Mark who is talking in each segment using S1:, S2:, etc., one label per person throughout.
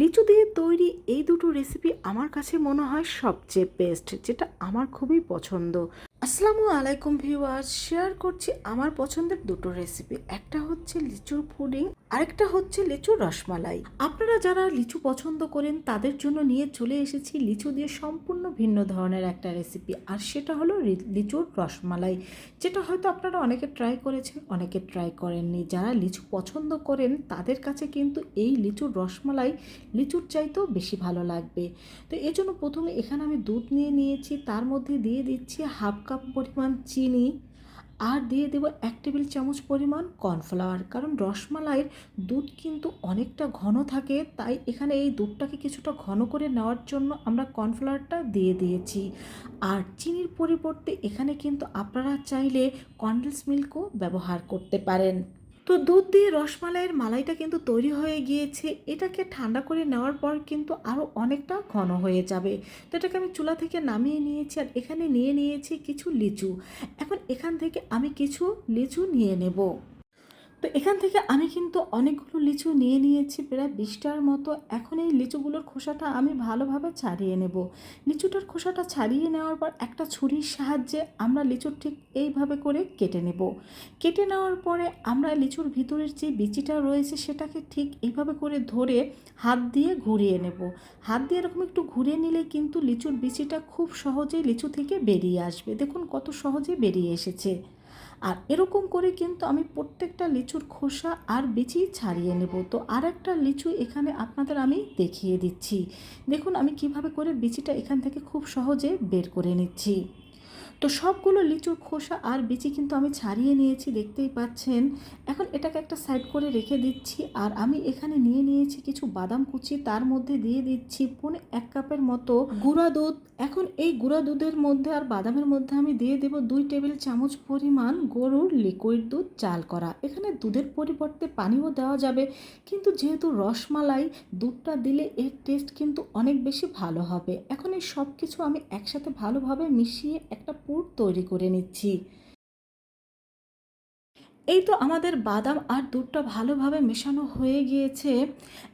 S1: লিচু দিয়ে তৈরি এই দুটো রেসিপি আমার কাছে মনে হয় সবচেয়ে বেস্ট যেটা আমার খুবই পছন্দ। আসসালামু আলাইকুম ভিউয়ার্স শেয়ার করছি আমার পছন্দের দুটো রেসিপি একটা হচ্ছে লিচুর পুডিং, আরেকটা হচ্ছে লিচুর রসমালাই। আপনারা যারা লিচু পছন্দ করেন, তাদের জন্য নিয়ে চলে এসেছি লিচু দিয়ে সম্পূর্ণ ভিন্ন ধরনের একটা রেসিপি আর সেটা হলো লিচুর রসমালাই। যেটা হয়তো আপনারা অনেকে ট্রাই করেছেন, অনেকে ট্রাই করেননি। যারা লিচু পছন্দ করেন, তাদের কাছে কিন্তু এই লিচুর রসমালাই লিচুর চাইতেও বেশি ভালো লাগবে। তো এই জন্য প্রথমে এখানে আমি দুধ নিয়ে নিয়েছি, তার মধ্যে দিয়ে দিচ্ছি হাফ কাপ পরিমাণ চিনি আর দিয়ে দেবো এক টেবিল চামচ পরিমাণ কর্নফ্লাওয়ার। কারণ রসমালাইয়ের দুধ কিন্তু অনেকটা ঘন থাকে, তাই এখানে এই দুধটাকে কিছুটা ঘন করে নেওয়ার জন্য আমরা কর্নফ্লাওয়ারটা দিয়ে দিয়েছি। আর চিনির পরিবর্তে এখানে কিন্তু আপনারা চাইলে কন্ডেন্স মিল্কও ব্যবহার করতে পারেন। তো দুধ দিয়ে রসমালাইয়ের মালাইটা কিন্তু তৈরি হয়ে গিয়েছে। এটাকে ঠান্ডা করে নেওয়ার পর কিন্তু আরও অনেকটা ঘন হয়ে যাবে। তো এটাকে আমি চুলা থেকে নামিয়ে নিয়েছি আর এখানে নিয়ে নিয়েছি কিছু লিচু। এখন এখান থেকে আমি কিছু লিচু নিয়ে নেব। তো এখান থেকে আমি কিন্তু অনেকগুলো লিচু নিয়ে নিয়েছি, প্রায় বিশটার মতো। এখন এই লিচুগুলোর খোসাটা আমি ভালোভাবে ছাড়িয়ে নেব। লিচুটার খোসাটা ছাড়িয়ে নেওয়ার পর একটা ছুরির সাহায্যে আমরা লিচুর ঠিক এইভাবে করে কেটে নেব। কেটে নেওয়ার পরে আমরা লিচুর ভিতরের যে বিচিটা রয়েছে সেটাকে ঠিক এইভাবে করে ধরে হাত দিয়ে ঘুরিয়ে নেব। হাত দিয়ে এরকম একটু ঘুরিয়ে নিলে কিন্তু লিচুর বিচিটা খুব সহজেই লিচু থেকে বেরিয়ে আসবে। দেখুন কত সহজে বেরিয়ে এসেছে। আর এরকম করে কিন্তু আমি প্রত্যেকটা লিচুর খোসা আর বিচি ছাড়িয়ে নেব। তো আর একটা লিচু এখানে আপনাদের আমি দেখিয়ে দিচ্ছি। দেখুন আমি কীভাবে করে বিচিটা এখান থেকে খুব সহজে বের করে নিচ্ছি। তো সবগুলো লিচুর খোসা আর বিচি কিন্তু আমি ছাড়িয়ে নিয়েছি, দেখতেই পাচ্ছেন। এখন এটাকে একটা সাইড করে রেখে দিচ্ছি আর আমি এখানে নিয়ে নিয়েছি কিছু বাদাম কুচি, তার মধ্যে দিয়ে দিচ্ছি পৌনে এক কাপের মতো গুঁড়া দুধ। এখন এই গুঁড়া দুধের মধ্যে আর বাদামের মধ্যে আমি দিয়ে দেব দুই টেবিল চামচ পরিমাণ গরুর লিকুইড দুধ চাল করা। এখানে দুধের পরিবর্তে পানিও দেওয়া যাবে, কিন্তু যেহেতু রসমালাই, দুধটা দিলে এর টেস্ট কিন্তু অনেক বেশি ভালো হবে। এখন এই সব কিছু আমি একসাথে ভালোভাবে মিশিয়ে একটা পুর তৈরি করে নিচ্ছি। এই তো আমাদের বাদাম আর দুধটা ভালোভাবে মেশানো হয়ে গিয়েছে।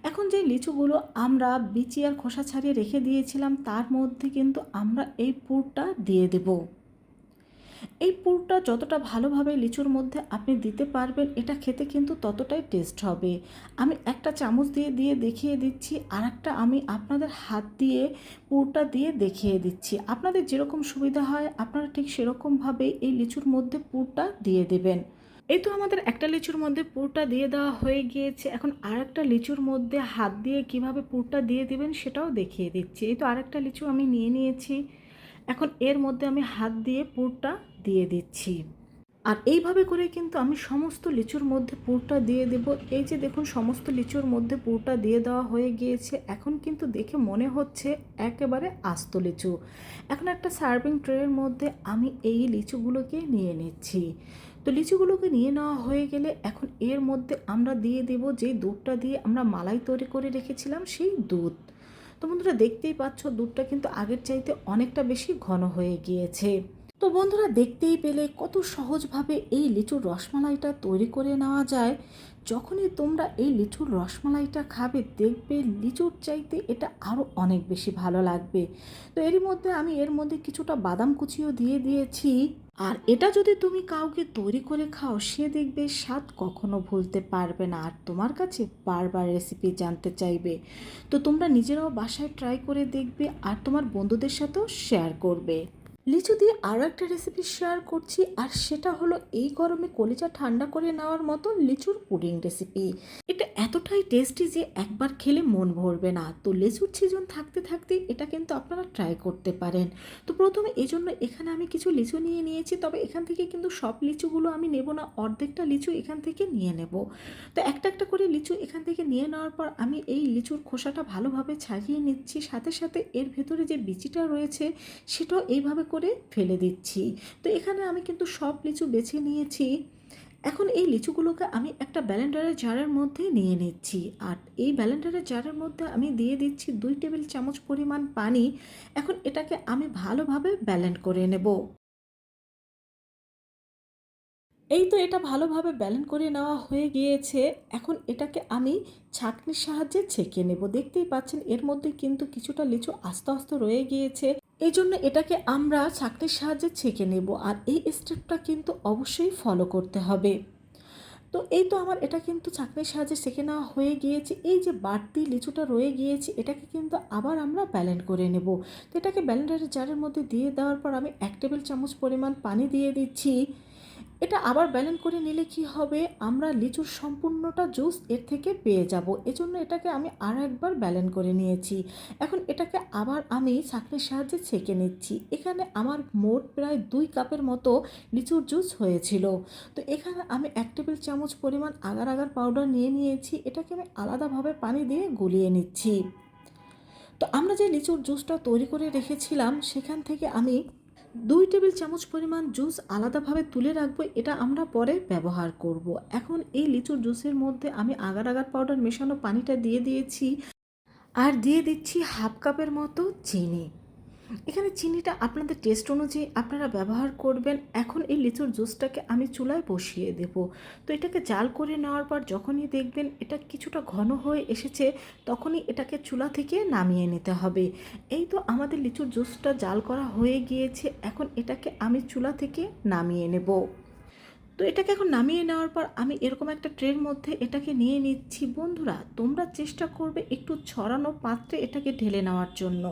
S1: এখন যে লিচুগুলো আমরা বিচি আর খোসা ছাড়িয়ে রেখে দিয়েছিলাম, তার মধ্যে কিন্তু আমরা এই পুরটা দিয়ে দেব। এই পুরটা যতটা ভালোভাবে লিচুর মধ্যে আপনি দিতে পারবেন, এটা খেতে কিন্তু ততটাই টেস্ট হবে। আমি একটা চামচ দিয়ে দিয়ে দেখিয়ে দিচ্ছি আর একটা আমি আপনাদের হাত দিয়ে পুরটা দিয়ে দেখিয়ে দিচ্ছি। আপনাদের যেরকম সুবিধা হয়, আপনারা ঠিক সেরকমভাবে এই লিচুর মধ্যে পুরটা দিয়ে দেবেন। এই তো আমাদের একটা লিচুর মধ্যে পুরটা দিয়ে দেওয়া হয়ে গিয়েছে। এখন আর একটা লিচুর মধ্যে হাত দিয়ে কীভাবে পুরটা দিয়ে দিবেন সেটাও দেখিয়ে দিচ্ছি। এই তো আরেকটা লিচু আমি নিয়ে নিয়েছি। এখন এর মধ্যে আমি হাত দিয়ে পুরটা দিয়ে দিচ্ছি। আর এইভাবে করে কিন্তু আমি সমস্ত লিচুর মধ্যে পুরটা দিয়ে দেব। এই যে দেখুন, সমস্ত লিচুর মধ্যে পুরটা দিয়ে দেওয়া হয়ে গিয়েছে। এখন কিন্তু দেখে মনে হচ্ছে একেবারে আস্ত লিচু। এখন একটা সার্ভিং ট্রের মধ্যে আমি এই লিচুগুলোকে নিয়ে নিচ্ছি। তো লিচুগুলোকে নিয়ে নেওয়া হয়ে গেলে এখন এর মধ্যে আমরা দিয়ে দেব যে দুধটা দিয়ে আমরা মালাই তৈরি করে রেখেছিলাম, সেই দুধ। তো বন্ধুরা দেখতেই পাচ্ছ দুধটা কিন্তু আগের চাইতে অনেকটা বেশি ঘন হয়ে গিয়েছে। তো বন্ধুরা দেখতেই পেলে কত সহজভাবে এই লিচুর রসমালাইটা তৈরি করে নেওয়া যায়। যখনই তোমরা এই লিচুর রসমালাইটা খাবে, দেখবে লিচুর চাইতে এটা আরও অনেক বেশি ভালো লাগবে। তো এরই মধ্যে আমি এর মধ্যে কিছুটা বাদাম কুচিও দিয়ে দিয়েছি। আর এটা যদি তুমি কাউকে তৈরি করে খাও, সে দেখবে স্বাদ কখনো ভুলতে পারবে না। আর তোমার কাছে বারবার রেসিপি জানতে চাইবে। তো তোমরা নিজেরাও বাসায় ট্রাই করে দেখবে আর তোমার বন্ধুদের সাথেও শেয়ার করবে। লিচু দিয়ে আরও একটা রেসিপি শেয়ার করছি, আর সেটা হলো এই গরমে কলিজা ঠান্ডা করে নেওয়ার মতো লিচুর পুডিং রেসিপি এটা এতটাই টেস্টি যে একবার খেলে মন ভরবে না। তো লিচুর সিজন থাকতে থাকতে এটা কিন্তু আপনারা ট্রাই করতে পারেন। তো প্রথমে এই জন্য এখানে আমি কিছু লিচু নিয়ে নিয়েছি, তবে এখান থেকে কিন্তু সব লিচুগুলো আমি নেব না, অর্ধেকটা লিচু এখান থেকে নিয়ে নেব। তো একটা একটা করে লিচু এখান থেকে নিয়ে নেওয়ার পর আমি এই লিচুর খোসাটা ভালোভাবে ছাড়িয়ে নিচ্ছি। সাথে সাথে এর ভেতরে যে বিচিটা রয়েছে, সেটাও এইভাবে করে ফেলে দিচ্ছি। তো এখানে আমি কিন্তু সব লিচু বেছে নিয়েছি। এখন এই লিচুগুলোকে আমি একটা ব্যালেন্ডারের জারের মধ্যে নিয়ে নিচ্ছি। আর এই ব্যালেন্ডারের জারের মধ্যে আমি দিয়ে দিচ্ছি দুই টেবিল চামচ পরিমাণ পানি। এখন এটাকে আমি ভালোভাবে ব্যালেন্ড করে নেব। এই তো এটা ভালোভাবে ব্যালেন্স করে নেওয়া হয়ে গিয়েছে। এখন এটাকে আমি ছাঁকনির সাহায্যে ছেঁকে নেব। দেখতেই পাচ্ছেন এর মধ্যে কিন্তু কিছুটা লিচু আস্তে আস্তে রয়ে গিয়েছে। এই জন্য এটাকে আমরা ছাকনির সাহায্যে ছেঁকে নেব আর এই স্টেপটা কিন্তু অবশ্যই ফলো করতে হবে। তো এই তো আমার এটা কিন্তু ছাঁকনির সাহায্যে ছেঁকে নেওয়া হয়ে গিয়েছে। এই যে বাড়তি লিচুটা রয়ে গিয়েছে, এটাকে কিন্তু আবার আমরা ব্যালেন্ড করে নেব। তো এটাকে ব্যালেন্ডারের জারের মধ্যে দিয়ে দেওয়ার পর আমি এক টেবিল চামচ পরিমাণ পানি দিয়ে দিচ্ছি। এটা আবার ব্যালেন্স করে নিলে কি হবে? আমরা লিচুর সম্পূর্ণটা জুস এর থেকে পেয়ে যাব। এজন্য এটাকে আমি আর একবার ব্যালেন্স করে নিয়েছি। এখন এটাকে আবার আমি ছাঁকনির সাহায্যে ছেঁকে নিচ্ছি। এখানে আমার মোট প্রায় দুই কাপের মতো লিচুর জুস হয়েছিল। তো এখানে আমি এক টেবিল চামচ পরিমাণ আগার আগার পাউডার নিয়ে নিয়েছি। এটাকে আমি আলাদাভাবে পানি দিয়ে গুলিয়ে নিচ্ছি। তো আমরা যে লিচুর জুসটা তৈরি করে রেখেছিলাম, সেখান থেকে আমি দুই টেবিল চামচ পরিমাণ জুস আলাদাভাবে তুলে রাখব, এটা আমরা পরে ব্যবহার করব। এখন এই লিচুর জুসের মধ্যে আমি আগার আগার পাউডার মেশানো পানিটা দিয়ে দিয়েছি আর দিয়ে দিচ্ছি হাফ কাপের মতো চিনি এখানে চিনিটা আপনাদের টেস্ট অনুযায়ী আপনারা ব্যবহার করবেন। এখন এই লিচুর জুসটাকে আমি চুলায় বসিয়ে দেব। তো এটাকে জাল করে নেওয়ার পর যখনই দেখবেন এটা কিছুটা ঘন হয়ে এসেছে, তখনই এটাকে চুলা থেকে নামিয়ে নিতে হবে। এই তো আমাদের লিচুর জুসটা জাল করা হয়ে গিয়েছে। এখন এটাকে আমি চুলা থেকে নামিয়ে নেব। তো এটাকে এখন নামিয়ে নেওয়ার পর আমি এরকম একটা ট্রের মধ্যে এটাকে নিয়ে নিচ্ছি। বন্ধুরা, তোমরা চেষ্টা করবে একটু ছড়ানো পাত্রে এটাকে ঢেলে নেওয়ার জন্য।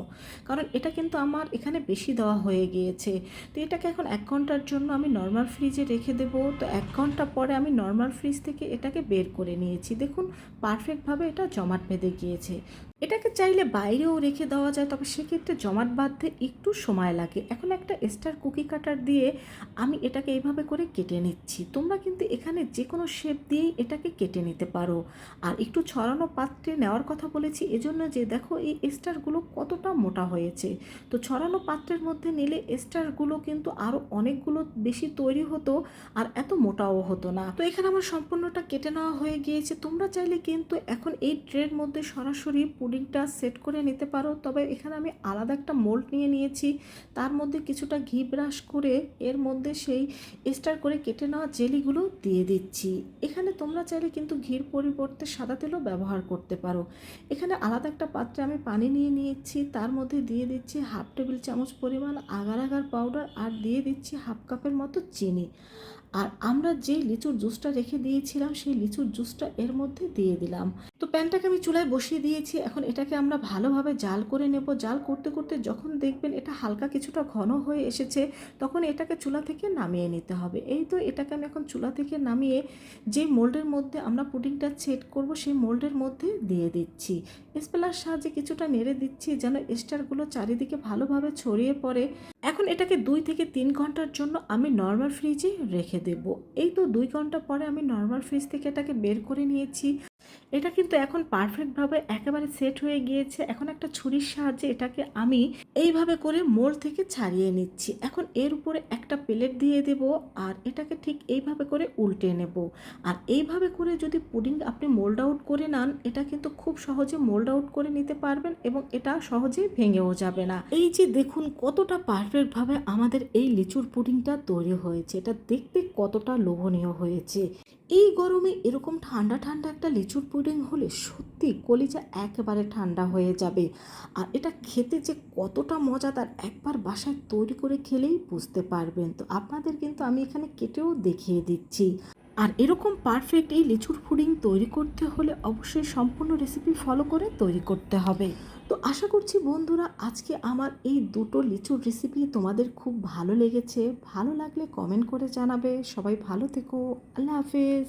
S1: কারণ এটা কিন্তু আমার এখানে বেশি দেওয়া হয়ে গিয়েছে। তো এটাকে এখন এক ঘণ্টার জন্য আমি নর্মাল ফ্রিজে রেখে দেব। তো এক ঘণ্টা পরে আমি নর্মাল ফ্রিজ থেকে এটাকে বের করে নিয়েছি। দেখুন পারফেক্টভাবে এটা জমাট বেঁধে গিয়েছে। এটাকে চাইলে বাইরেও রেখে দেওয়া যায়, তবে সেক্ষেত্রে জমাট বাঁধতে একটু সময় লাগে। এখন একটা স্টার কুকি কাটার দিয়ে আমি এটাকে এইভাবে করে কেটে নিচ্ছি। তোমরা কিন্তু এখানে যে কোনো শেপ দিয়েই এটাকে কেটে নিতে পারো। আর একটু ছড়ানো পাত্রে নেওয়ার কথা বলেছি, এজন্য যে দেখো এই স্টারগুলো কতটা মোটা হয়েছে। তো ছড়ানো পাত্রের মধ্যে নিলে স্টারগুলো কিন্তু আরও অনেকগুলো বেশি তৈরি হতো আর এত মোটাও হতো না। তো এখানে আমার সম্পূর্ণটা কেটে নেওয়া হয়ে গিয়েছে। তোমরা চাইলে কিন্তু এখন এই ট্রের মধ্যে সরাসরি পুডিংটা সেট করে নিতে পারো। তবে এখানে আমি আলাদা একটা মোল্ড নিয়ে নিয়েছি। তার মধ্যে কিছুটা ঘি ব্রাশ করে এর মধ্যে সেই স্টার করে কেটে নেওয়া জেলিগুলো দিয়ে দিচ্ছি। এখানে তোমরা চাইলে কিন্তু ঘির পরিবর্তে সাদা তেলও ব্যবহার করতে পারো। এখানে আলাদা একটা পাত্রে আমি পানি নিয়ে নিয়েছি। তার মধ্যে দিয়ে দিচ্ছি হাফ টেবিল চামচ পরিমাণ আগার আগার পাউডার আর দিয়ে দিচ্ছি হাফ কাপের মতো চিনি। আর আমরা যে লিচুর জুসটা রেখে দিয়েছিলাম, সেই লিচুর জুসটা এর মধ্যে দিয়ে দিলাম। তো প্যানটাকে আমি চুলায় বসিয়ে দিয়েছি। এখন এটাকে আমরা ভালোভাবে জাল করে নেব। জাল করতে করতে যখন দেখবেন এটা হালকা কিছুটা ঘন হয়ে এসেছে, তখন এটাকে চুলা থেকে নামিয়ে নিতে হবে। এই তো এটাকে আমি এখন চুলা থেকে নামিয়ে যে মোল্ডের মধ্যে আমরা পুডিংটা সেট করব, সেই মোল্ডের মধ্যে দিয়ে দিচ্ছি। স্পেলার সাহায্যে কিছুটা নেড়ে দিচ্ছি যেন স্টারগুলো চারিদিকে ভালোভাবে ছড়িয়ে পড়ে। এখন এটাকে দুই থেকে তিন ঘণ্টার জন্য আমি নর্মাল ফ্রিজে রেখে দেব। এই তো দুই ঘণ্টা পরে আমি নর্মাল ফ্রিজ থেকে এটাকে বের করে নিয়েছি। এটা কিন্তু এখন পারফেক্টভাবে একেবারে সেট হয়ে গিয়েছে। এখন একটা ছুরির সাহায্যে এটাকে আমি এইভাবে করে মোল থেকে ছাড়িয়ে নিচ্ছি। এখন এর উপরে একটা প্লেট দিয়ে দেব আর এটাকে ঠিক এইভাবে করে উল্টে নেব। আর এইভাবে করে যদি পুডিং আপনি মোল্ড আউট করে নেন, এটা কিন্তু খুব সহজে মোল্ড আউট করে নিতে পারবেন এবং এটা সহজে ভেঙেও যাবে না। এই যে দেখুন কতটা পারফেক্টভাবে আমাদের এই লিচুর পুডিংটা তৈরি হয়েছে। এটা দেখতে কতটা লোভনীয় হয়েছে। এই গরমে এরকম ঠান্ডা ঠান্ডা একটা লিচুর পুডিং হলে সত্যি কলিজা একেবারে ঠান্ডা হয়ে যাবে। আর এটা খেতে যে কতটা মজাদার একবার বাসায় তৈরি করে খেলেই বুঝতে পারবেন। তো আপনাদের কিন্তু আমি এখানে কেটেও দেখিয়ে দিচ্ছি। আর এরকম পারফেক্ট এই লিচুর পুডিং তৈরি করতে হলে অবশ্যই সম্পূর্ণ রেসিপি ফলো করে তৈরি করতে হবে। তো আশা করছি বন্ধুরা, আজকে আমার এই দুটো লিচুর রেসিপি তোমাদের খুব ভালো লেগেছে। ভালো লাগলে কমেন্ট করে জানাবে। সবাই ভালো থেকো। আল্লাহ হাফেজ।